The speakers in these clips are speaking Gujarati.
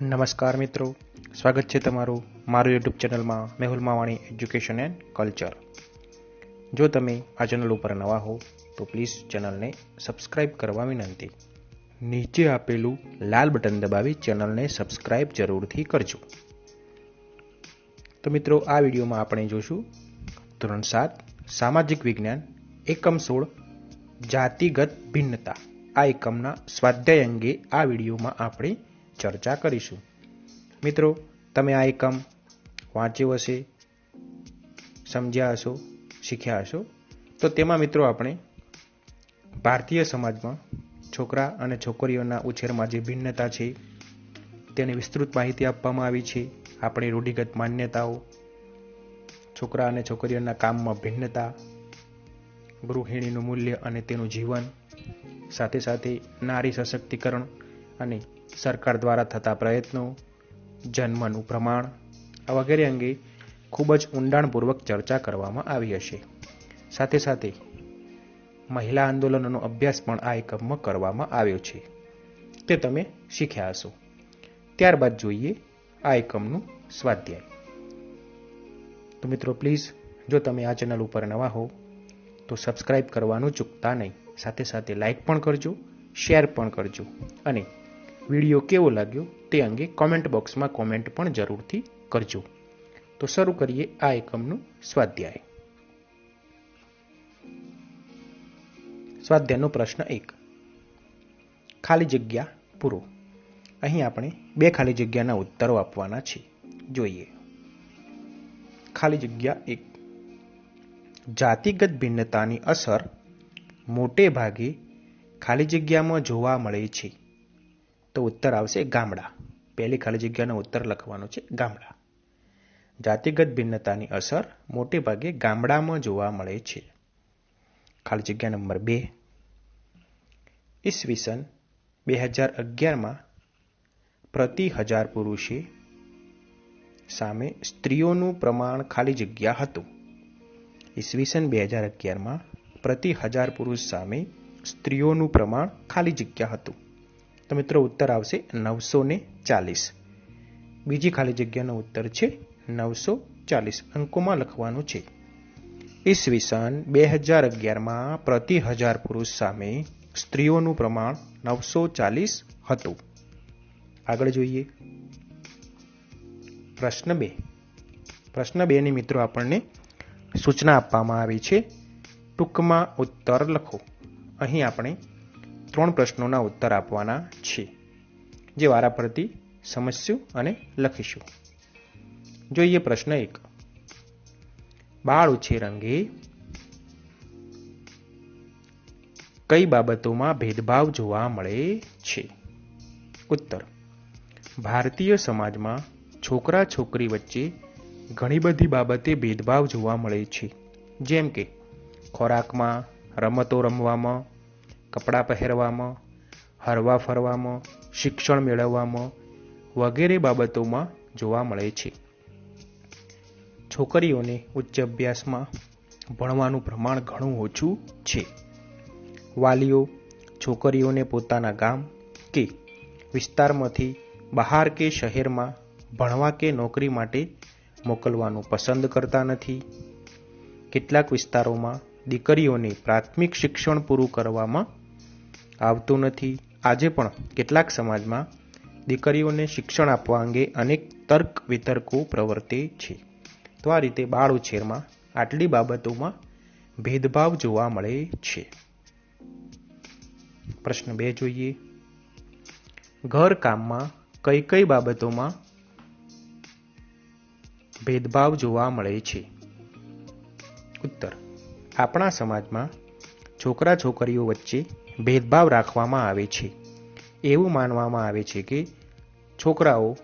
નમસ્કાર મિત્રો. સ્વાગત છે તમારું મારું યુટ્યુબ ચેનલમાં Mehul Mavani education and culture જો તમે આ ચેનલ ઉપર નવા હો, તો પ્લીઝ ચેનલને સબસ્ક્રાઇબ કરવા વિનંતી. નીચે આપેલું લાલ બટન દબાવી ચેનલને સબસ્ક્રાઇબ જરૂરથી કરજો. તો મિત્રો, આ વિડીયોમાં આપણે જોશું ધોરણ સાત, સામાજિક વિજ્ઞાન, એકમ સોળ, જાતિગત ભિન્નતા. આ એકમના સ્વાધ્યાય અંગે આ વિડીયોમાં આપણે ચર્ચા કરીશું. મિત્રો, તમે આ એકમ વાંચ્યો હશે, સમજ્યા હશો, શીખ્યા હશો. તો તેમાં મિત્રો આપણે ભારતીય સમાજમાં છોકરા અને છોકરીઓના ઉછેરમાં જે ભિન્નતા છે, તેની વિસ્તૃત માહિતી આપવામાં આવી છે. આપણી રૂઢિગત માન્યતાઓ, છોકરા અને છોકરીઓના કામમાં ભિન્નતા, ગૃહિણીનું મૂલ્ય અને તેનું જીવન, સાથે સાથે નારી સશક્તિકરણ અને સરકાર દ્વારા થતા પ્રયત્નો, જન્મનું પ્રમાણ વગેરે અંગે ખૂબ જ ઊંડાણપૂર્વક ચર્ચા કરવામાં આવી હશે. સાથે સાથે મહિલા આંદોલનનો અભ્યાસ પણ આ એકમમાં કરવામાં આવ્યો છે. તે તમે શીખ્યા હશો. ત્યારબાદ જોઈએ આ એકમનું સ્વાધ્યાય. તો મિત્રો, પ્લીઝ, જો તમે આ ચેનલ ઉપર નવા હો, તો સબસ્ક્રાઇબ કરવાનું ચૂકતા નહીં. સાથે સાથે લાઈક પણ કરજો, શેર પણ કરજો અને વીડિયો કેવો લાગ્યો તે અંગે કોમેન્ટ બોક્સમાં કોમેન્ટ પણ જરૂરથી કરજો. તો શરૂ કરીએ આ એકમનું સ્વાધ્યાય. સ્વાધ્યાયનો પ્રશ્ન એક. ખાલી જગ્યા પૂરો. અહીં આપણે બે ખાલી જગ્યાના ઉત્તરો આપવાના છે. જોઈએ. ખાલી જગ્યા એક. જાતિગત ભિન્નતાની અસર મોટે ભાગે ખાલી જગ્યામાં જોવા મળે છે. તો ઉત્તર આવશે ગામડા. પહેલી ખાલી જગ્યાનો ઉત્તર લખવાનો છે ગામડા. જાતિગત ભિન્નતાની અસર મોટે ભાગે ગામડામાં જોવા મળે છે. ખાલી જગ્યા નંબર બે. ઈસવીસન બે હજાર અગિયારમાં પ્રતિ હજાર પુરુષે સામે સ્ત્રીઓનું પ્રમાણ ખાલી જગ્યા હતું. ઈસવીસન બે હજાર અગિયારમાં પ્રતિ હજાર પુરુષ સામે સ્ત્રીઓનું પ્રમાણ ખાલી જગ્યા હતું. તો મિત્રો ઉત્તર આવશે નવસો ને ચાલીસ. બીજી ખાલી જગ્યાનો ઉત્તર છે નવસો ચાલીસ. અંકોમાં લખવાનું છે, ઈસવીસન બે હજાર અગિયારમાં પ્રતિ હજાર પુરુષ સામે સ્ત્રીઓનું પ્રમાણ નવસો ચાલીસ હતું. આગળ જોઈએ. પ્રશ્ન બે પ્રશ્ન બે ની મિત્રો આપણને સૂચના આપવામાં આવી છે. ટૂંકમાં ઉત્તર લખો. અહીં આપણે ત્રણ પ્રશ્નોના ઉત્તર આપવાના છે જે વારા પરથી સમજશું અને લખીશું. જોઈએ પ્રશ્ન એક. બાળ ઉછેર અંગે કઈ બાબતોમાં ભેદભાવ જોવા મળે છે? ઉત્તર. ભારતીય સમાજમાં છોકરા છોકરી વચ્ચે ઘણી બધી બાબતે ભેદભાવ જોવા મળે છે. જેમ કે ખોરાકમાં, રમતો રમવામાં કપડાં પહેરવામાં, હરવા ફરવામાં, શિક્ષણ મેળવવામાં વગેરે બાબતોમાં જોવા મળે છે. છોકરીઓને ઉચ્ચ અભ્યાસમાં ભણવાનું પ્રમાણ ઘણું ઓછું છે. વાલીઓ છોકરીઓને પોતાના ગામ કે વિસ્તારમાંથી બહાર કે શહેરમાં ભણવા કે નોકરી માટે મોકલવાનું પસંદ કરતા નથી. કેટલાક વિસ્તારોમાં દીકરીઓને પ્રાથમિક શિક્ષણ પૂરું કરવામાં આવતું નથી. આજે પણ કેટલાક સમાજમાં દીકરીઓને શિક્ષણ આપવા અંગે અનેક તર્ક વિતર્કો પ્રવર્તે છે. તો આ રીતે બાળ ઉછેરમાં આટલી બાબતોમાં ભેદભાવ જોવા મળે છે. પ્રશ્ન બે જોઈએ. ઘરકામમાં કઈ કઈ બાબતોમાં ભેદભાવ જોવા મળે છે? ઉત્તર. આપણા સમાજમાં છોકરા છોકરીઓ વચ્ચે ભેદભાવ રાખવામાં આવે છે. એવું માનવામાં આવે છે કે છોકરાઓ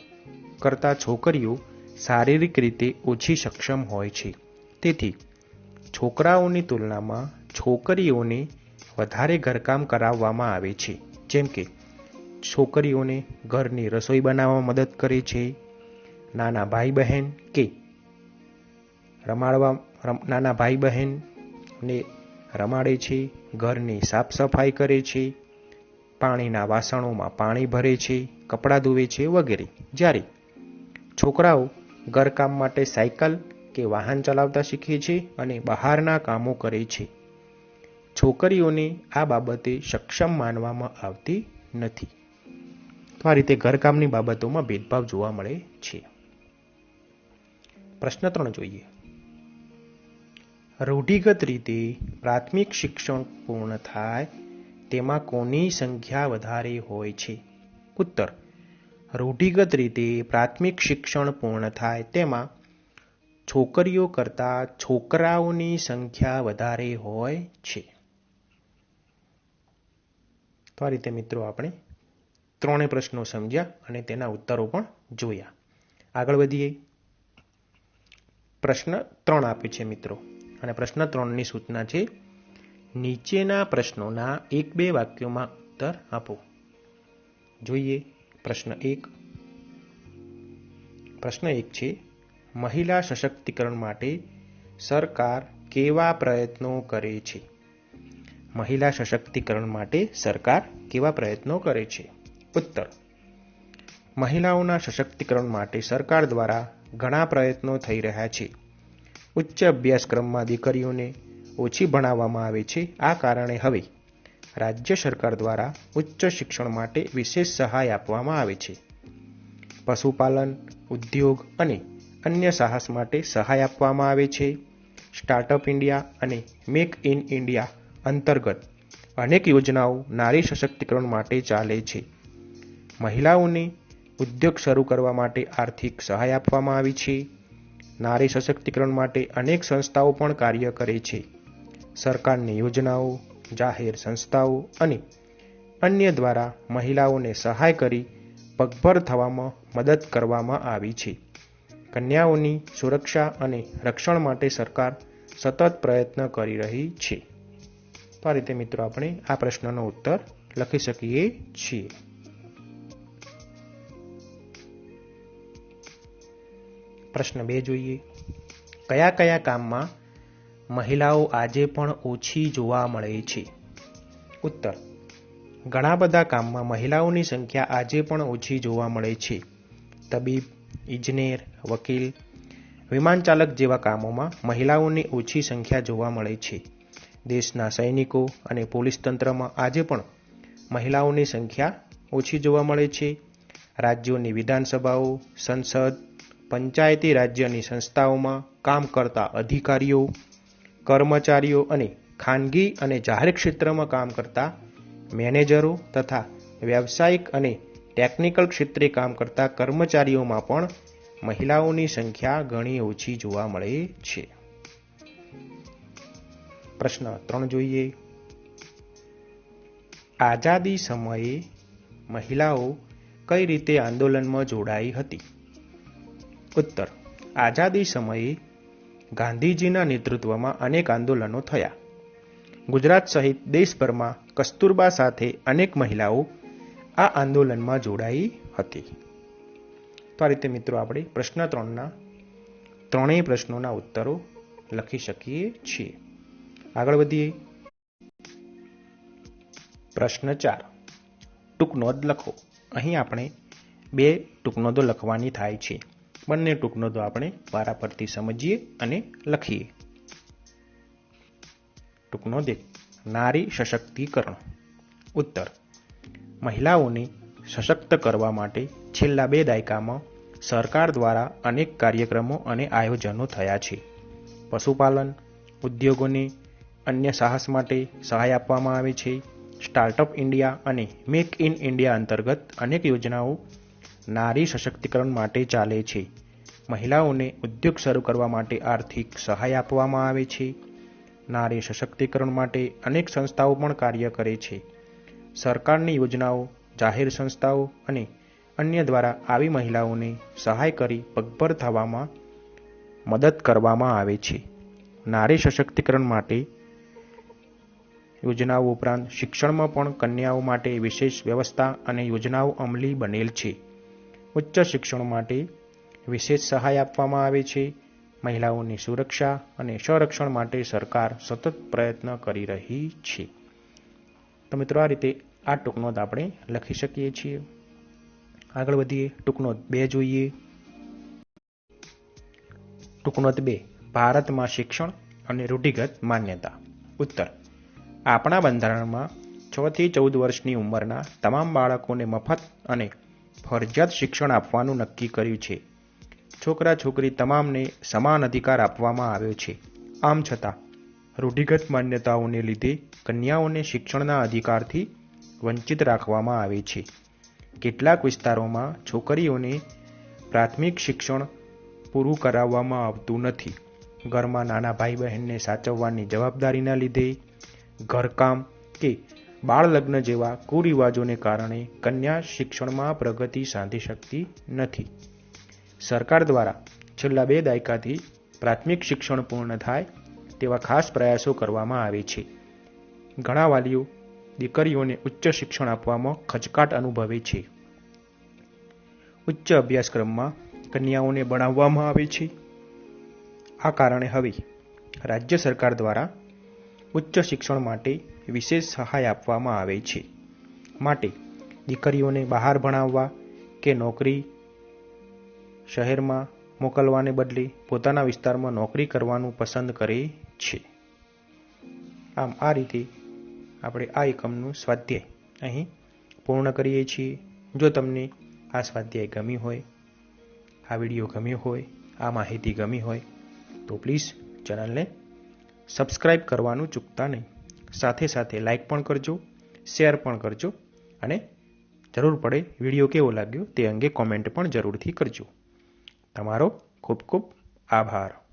કરતાં છોકરીઓ શારીરિક રીતે ઓછી સક્ષમ હોય છે. તેથી છોકરાઓની તુલનામાં છોકરીઓને વધારે ઘરકામ કરાવવામાં આવે છે. જેમ કે છોકરીઓને ઘરની રસોઈ બનાવવામાં મદદ કરે છે, નાના ભાઈ બહેન કે રમાડવા નાના ભાઈ બહેનને રમાડે છે, ઘરની સાફ સફાઈ કરે છે, પાણીના વાસણોમાં પાણી ભરે છે, કપડાં ધોવે છે વગેરે. જ્યારે છોકરાઓ ઘરકામ માટે સાયકલ કે વાહન ચલાવતા શીખે છે અને બહારના કામો કરે છે. છોકરીઓને આ બાબતે સક્ષમ માનવામાં આવતી નથી. તો આ રીતે ઘરકામની બાબતોમાં ભેદભાવ જોવા મળે છે. પ્રશ્ન ત્રણ જોઈએ. રૂઢિગત રીતે પ્રાથમિક શિક્ષણ પૂર્ણ થાય, તેમાં કોની સંખ્યા વધારે હોય છે? ઉત્તર, રૂઢિગત રીતે પ્રાથમિક શિક્ષણ પૂર્ણ થાય તેમાં છોકરીઓ કરતાં છોકરાઓની સંખ્યા વધારે હોય છે. તો આ રીતે મિત્રો આપણે ત્રણેય પ્રશ્નો સમજ્યા અને તેના ઉત્તરો પણ જોયા. આગળ વધીએ. પ્રશ્ન ત્રણ આપે છે મિત્રો. અને પ્રશ્ન ત્રણની સૂચના છે. નીચેના પ્રશ્નોના એક બે વાક્યોમાં ઉત્તર આપો. જોઈએ, પ્રશ્ન એક. પ્રશ્ન એક છે, મહિલા સશક્તિકરણ માટે સરકાર કેવા પ્રયત્નો કરે છે? મહિલા સશક્તિકરણ માટે સરકાર કેવા પ્રયત્નો કરે છે? ઉત્તર. મહિલાઓના સશક્તિકરણ માટે સરકાર દ્વારા ઘણા પ્રયત્નો થઈ રહ્યા છે. ઉચ્ચ અભ્યાસક્રમમાં દીકરીઓને ઓછી ભણાવવામાં આવે છે. આ કારણે હવે રાજ્ય સરકાર દ્વારા ઉચ્ચ શિક્ષણ માટે વિશેષ સહાય આપવામાં આવે છે. પશુપાલન, ઉદ્યોગ અને અન્ય સાહસ માટે સહાય આપવામાં આવે છે. સ્ટાર્ટઅપ ઇન્ડિયા અને મેક ઇન ઇન્ડિયા અંતર્ગત અનેક યોજનાઓ નારી સશક્તિકરણ માટે ચાલે છે. મહિલાઓને ઉદ્યોગ શરૂ કરવા માટે આર્થિક સહાય આપવામાં આવી છે. નારી સશક્તિકરણ માટે અનેક સંસ્થાઓ પણ કાર્ય કરે છે. સરકારની યોજનાઓ, જાહેર સંસ્થાઓ અને અન્ય દ્વારા મહિલાઓને સહાય કરી પગભર થવામાં મદદ કરવામાં આવી છે. કન્યાઓની સુરક્ષા અને રક્ષણ માટે સરકાર સતત પ્રયત્ન કરી રહી છે. તો આ રીતે મિત્રો આપણે આ પ્રશ્નનો ઉત્તર લખી શકીએ છીએ. પ્રશ્ન બે જોઈએ. કયા કયા કામમાં મહિલાઓ આજે પણ ઓછી જોવા મળે છે? ઉત્તર. ઘણા બધા કામમાં મહિલાઓની સંખ્યા આજે પણ ઓછી જોવા મળે છે. તબીબ, ઇજનેર, વકીલ, વિમાન ચાલક જેવા કામોમાં મહિલાઓની ઓછી સંખ્યા જોવા મળે છે. દેશના સૈનિકો અને પોલીસ તંત્રમાં આજે પણ મહિલાઓની સંખ્યા ઓછી જોવા મળે છે. રાજ્યોની વિધાનસભાઓ, સંસદ પંચાયતી રાજ્યની સંસ્થાઓમાં કામ કરતા અધિકારીઓ, કર્મચારીઓ અને ખાનગી અને જાહેર ક્ષેત્રમાં કામ કરતા મેનેજરો તથા વ્યાવસાયિક અને ટેકનિકલ ક્ષેત્રે કામ કરતા કર્મચારીઓમાં પણ મહિલાઓની સંખ્યા ઘણી ઓછી જોવા મળે છે. પ્રશ્ન ત્રણ જોઈએ. આઝાદી સમયે મહિલાઓ કઈ રીતે આંદોલનમાં જોડાઈ હતી? ઉત્તર. આઝાદી સમયે ગાંધીજીના નેતૃત્વમાં અનેક આંદોલનો થયા. ગુજરાત સહિત દેશભરમાં કસ્તુરબા સાથે અનેક મહિલાઓ આ આંદોલનમાં જોડાઈ હતી. તો આ રીતે મિત્રો આપણે પ્રશ્ન ત્રણના, ત્રણેય પ્રશ્નોના ઉત્તરો લખી શકીએ છીએ. આગળ વધીએ. પ્રશ્ન ચાર. ટૂંકનોંધ લખો. અહીં આપણે બે ટૂંકનોંધો લખવાની થાય છે. બંને ટૂંકનોંધો આપણે વારાફરતી સમજીએ અને લખીએ. ટૂંકનોંધ એક નારી સશક્તિકરણ. ઉત્તર. મહિલાઓને સશક્ત કરવા માટે છેલ્લા બે દાયકામાં સરકાર દ્વારા અનેક કાર્યક્રમો અને આયોજનો થયા છે. પશુપાલન, ઉદ્યોગોને અન્ય સાહસ માટે સહાય આપવામાં આવે છે. સ્ટાર્ટઅપ ઇન્ડિયા અને મેક ઇન ઇન્ડિયા અંતર્ગત અનેક યોજનાઓ નારી સશક્તિકરણ માટે ચાલે છે. મહિલાઓને ઉદ્યોગ શરૂ કરવા માટે આર્થિક સહાય આપવામાં આવે છે. નારી સશક્તિકરણ માટે અનેક સંસ્થાઓ પણ કાર્ય કરે છે. સરકારની યોજનાઓ, જાહેર સંસ્થાઓ અને અન્ય દ્વારા આવી મહિલાઓને સહાય કરી પગભર થવામાં મદદ કરવામાં આવે છે. નારી સશક્તિકરણ માટે યોજનાઓ ઉપરાંત શિક્ષણમાં પણ કન્યાઓ માટે વિશેષ વ્યવસ્થા અને યોજનાઓ અમલી બનેલ છે. ઉચ્ચ શિક્ષણ માટે વિશેષ સહાય આપવામાં આવે છે. મહિલાઓની સુરક્ષા અને સંરક્ષણ માટે સરકાર સતત પ્રયત્ન કરી રહી છે. તો મિત્રો, આ રીતે આ ટૂંકનોંધ આપણે લખી શકીએ છીએ. આગળ વધીએ ટૂંકનોંધ બે જોઈએ. ટૂંકનોંધ બે, ભારતમાં શિક્ષણ અને રૂઢિગત માન્યતા. ઉત્તર, આપણા બંધારણમાં છ થી ચૌદ વર્ષની ઉંમરના તમામ બાળકોને મફત અને ફરજિયાત શિક્ષણ આપવાનું નક્કી કર્યું છે. છોકરા છોકરી તમામને સમાન અધિકાર આપવામાં આવ્યો છે. આમ છતાં, રૂઢિગત માન્યતાઓને લીધે કન્યાઓને શિક્ષણના અધિકારથી વંચિત રાખવામાં આવે છે. કેટલાક વિસ્તારોમાં છોકરીઓને પ્રાથમિક શિક્ષણ પૂરું કરાવવામાં આવતું નથી. ઘરમાં નાના ભાઈ બહેનને સાચવવાની જવાબદારીના લીધે ઘરકામ કે બાળ લગ્ન જેવા કુરિવાજોને કારણે કન્યા શિક્ષણમાં પ્રગતિ સાધી શકતી નથી. સરકાર દ્વારા છેલ્લા બે દાયકાથી પ્રાથમિક શિક્ષણ પૂર્ણ થાય તેવા ખાસ પ્રયાસો કરવામાં આવે છે. ઘણા વાલીઓ દીકરીઓને ઉચ્ચ શિક્ષણ આપવામાં ખચકાટ અનુભવે છે. ઉચ્ચ અભ્યાસક્રમમાં કન્યાઓને ભણાવવામાં આવે છે. આ કારણે હવે રાજ્ય સરકાર દ્વારા ઉચ્ચ શિક્ષણ માટે વિશેષ સહાય આપવામાં આવે છે. માટે દીકરીઓને બહાર ભણાવવા કે નોકરી શહેરમાં મોકલવાને બદલે પોતાના વિસ્તારમાં નોકરી કરવાનું પસંદ કરે છે. આમ આ રીતે આપણે આ એકમનું સ્વાધ્યાય અહીં પૂર્ણ કરીએ છીએ. જો તમને આ સ્વાધ્યાય ગમી હોય, આ વીડિયો ગમ્યો હોય, આ માહિતી ગમી હોય, તો પ્લીઝ ચેનલને સબસ્ક્રાઈબ કરવાનું ચૂકતા નહીં. સાથે સાથે લાઈક પણ કરજો, શેર પણ કરજો અને જરૂર પડે વીડિયો કેવો લાગ્યો તે અંગે કોમેન્ટ પણ જરૂરથી કરજો. તમારો ખૂબ ખૂબ આભાર.